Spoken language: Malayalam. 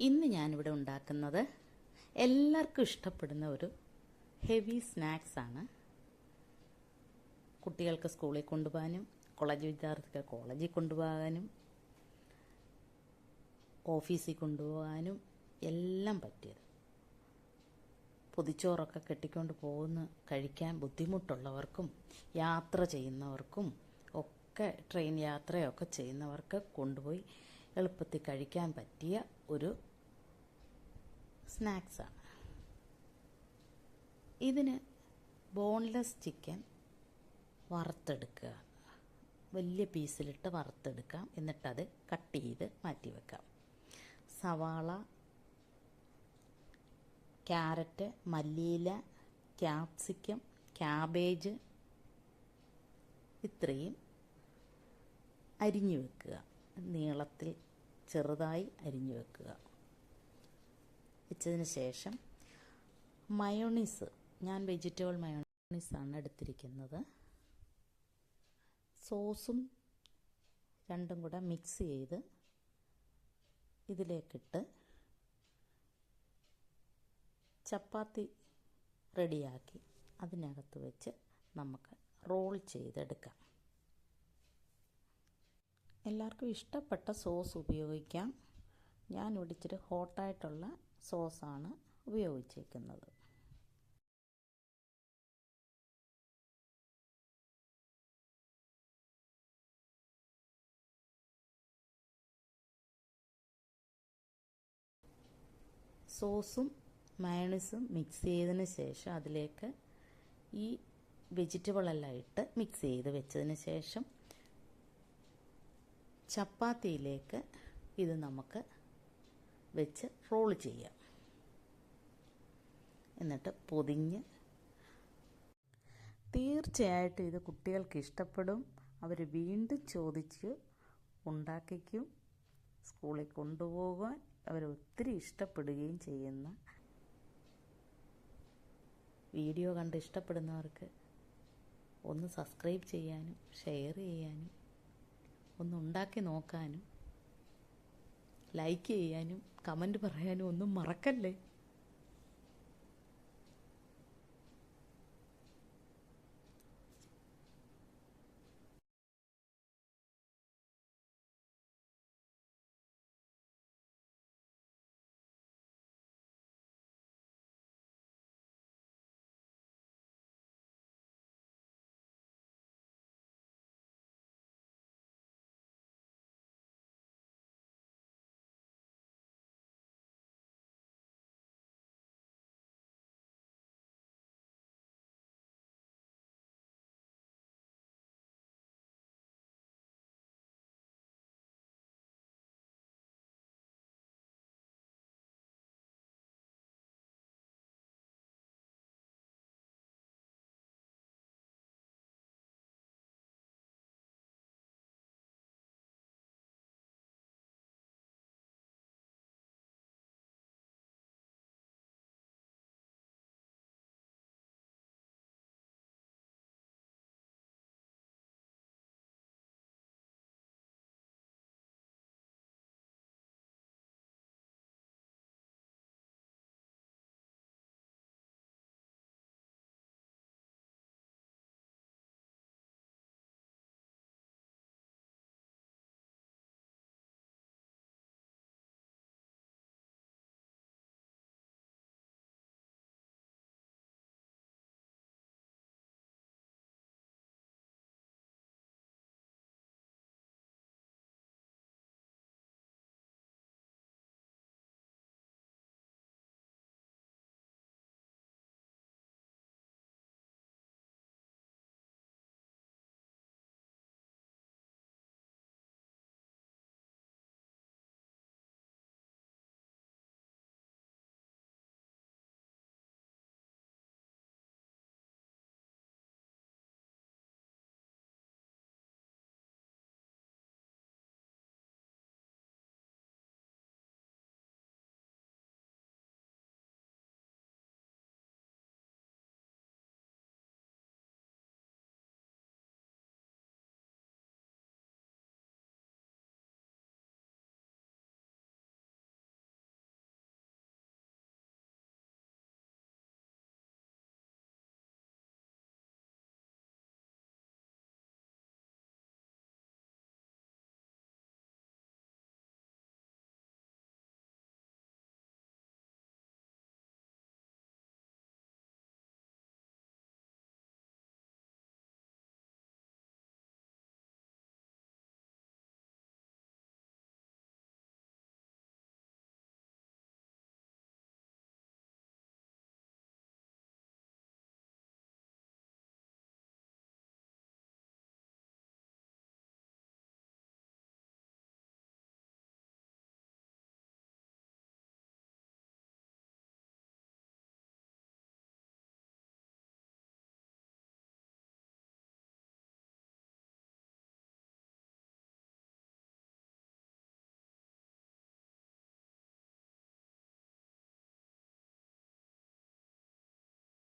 ഇന്ന് ഞാനിവിടെ ഉണ്ടാക്കുന്നത് എല്ലാവർക്കും ഇഷ്ടപ്പെടുന്ന ഒരു ഹെവി സ്നാക്സ് ആണ്. കുട്ടികൾക്ക് സ്കൂളിൽ കൊണ്ടുപോകാനും കോളേജ് വിദ്യാർത്ഥികൾ കോളേജിൽ കൊണ്ടുപോകാനും ഓഫീസിൽ കൊണ്ടുപോകാനും എല്ലാം പറ്റിയത്. പൊതിച്ചോറൊക്കെ കെട്ടിക്കൊണ്ട് പോകുന്ന കഴിക്കാൻ ബുദ്ധിമുട്ടുള്ളവർക്കും യാത്ര ചെയ്യുന്നവർക്കും ഒക്കെ ട്രെയിൻ യാത്രയൊക്കെ ചെയ്യുന്നവർക്ക് കൊണ്ടുപോയി എളുപ്പത്തിൽ കഴിക്കാൻ പറ്റിയ ഒരു സ്നാക്സാണ് ഇതിന് ബോൺലെസ് ചിക്കൻ വറുത്തെടുക്കുക. വലിയ പീസിലിട്ട് വറുത്തെടുക്കാം. എന്നിട്ടത് കട്ട് ചെയ്ത് മാറ്റി വെക്കാം. സവാള ക്യാരറ്റ് മല്ലിയില ക്യാപ്സിക്കം ക്യാബേജ് ഇത്രയും അരിഞ്ഞു വെക്കുക. നീളത്തിൽ ചെറുതായി അരിഞ്ഞു വെക്കുക. വെച്ചതിന് ശേഷം മയോണീസ് ഞാൻ വെജിറ്റബിൾ മയോണീസാണ് എടുത്തിരിക്കുന്നത്. സോസും രണ്ടും കൂടെ മിക്സ് ചെയ്ത് ഇതിലേക്കിട്ട് ചപ്പാത്തി റെഡിയാക്കി അതിനകത്ത് വെച്ച് നമുക്ക് റോൾ ചെയ്തെടുക്കാം. എല്ലാവർക്കും ഇഷ്ടപ്പെട്ട സോസ് ഉപയോഗിക്കാം. ഞാൻ ഇവിടെ ഹോട്ടായിട്ടുള്ള സോസാണ് ഉപയോഗിച്ചേക്കുന്നത്. സോസും മയണീസും മിക്സ് ചെയ്തതിന് ശേഷം അതിലേക്ക് ഈ വെജിറ്റബിളെല്ലാം ഇട്ട് മിക്സ് ചെയ്ത് വെച്ചതിന് ശേഷം ചപ്പാത്തിയിലേക്ക് ഇത് നമുക്ക് വെച്ച് റോൾ ചെയ്യാം എന്നിട്ട് പൊതിഞ്ഞ് തീർച്ചയായിട്ടും ഇത് കുട്ടികൾക്ക് ഇഷ്ടപ്പെടും. അവർ വീണ്ടും ചോദിച്ച് ഉണ്ടാക്കിക്കും. സ്കൂളിൽ കൊണ്ടുപോകാൻ അവർ ഒത്തിരി ഇഷ്ടപ്പെടുകയും ചെയ്യുന്ന വീഡിയോ കണ്ട് ഇഷ്ടപ്പെടുന്നവർക്ക് ഒന്ന് സബ്സ്ക്രൈബ് ചെയ്യാനും ഷെയർ ചെയ്യാനും ഒന്ന് ഉണ്ടാക്കി നോക്കാനും ലൈക്ക് ചെയ്യാനും കമന്റ് പറയാനും ഒന്നും മറക്കല്ലേ?